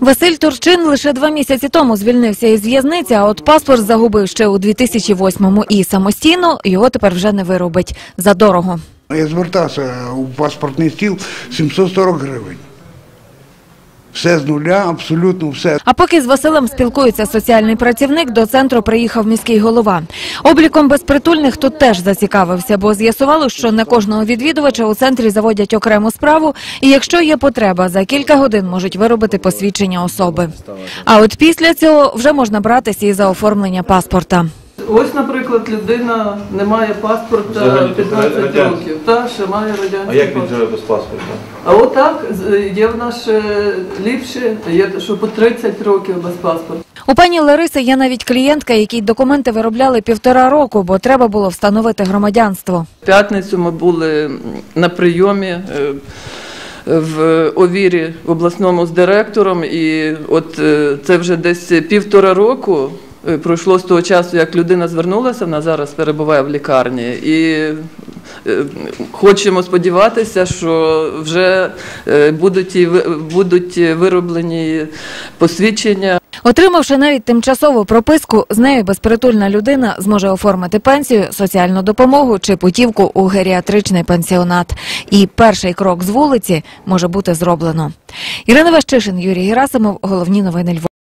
Василь Турчин лише два місяці тому звільнився із в'язниці, а от паспорт загубив ще у 2008-му і самостійно його тепер вже не виробить за дорого. Я звертався у паспортний стіл 740 гривень. Все з нуля, абсолютно все. А поки з Василем спілкується соціальний працівник, до центру приїхав міський голова. Обліком безпритульних тут теж зацікавився, бо з'ясувало, що не кожного відвідувача у центрі заводять окрему справу, і якщо є потреба, за кілька годин можуть виробити посвідчення особи. А от після цього вже можна братися і за оформлення паспорта. Ось, наприклад, людина не має паспорта Взагалі, 15 радянський. років, та ще має радянський А як він паспорт. живе без паспорта? А отак з- є в нас ще ліпше, є що по 30 років без паспорта. У пані Лариси є навіть клієнтка, якій документи виробляли півтора року, бо треба було встановити громадянство. В п'ятницю ми були на прийомі. е, В Овірі в обласному з директором, і от е, це вже десь півтора року пройшло з того часу, як людина звернулася, вона зараз перебуває в лікарні, і е, хочемо сподіватися, що вже е, будуть і будуть вироблені посвідчення Отримавши навіть тимчасову прописку, з нею безпритульна людина зможе оформити пенсію, соціальну допомогу чи путівку у геріатричний пенсіонат. І перший крок з вулиці може бути зроблено. Ірина Ващишин, Юрій Герасимов. Головні новини Львова.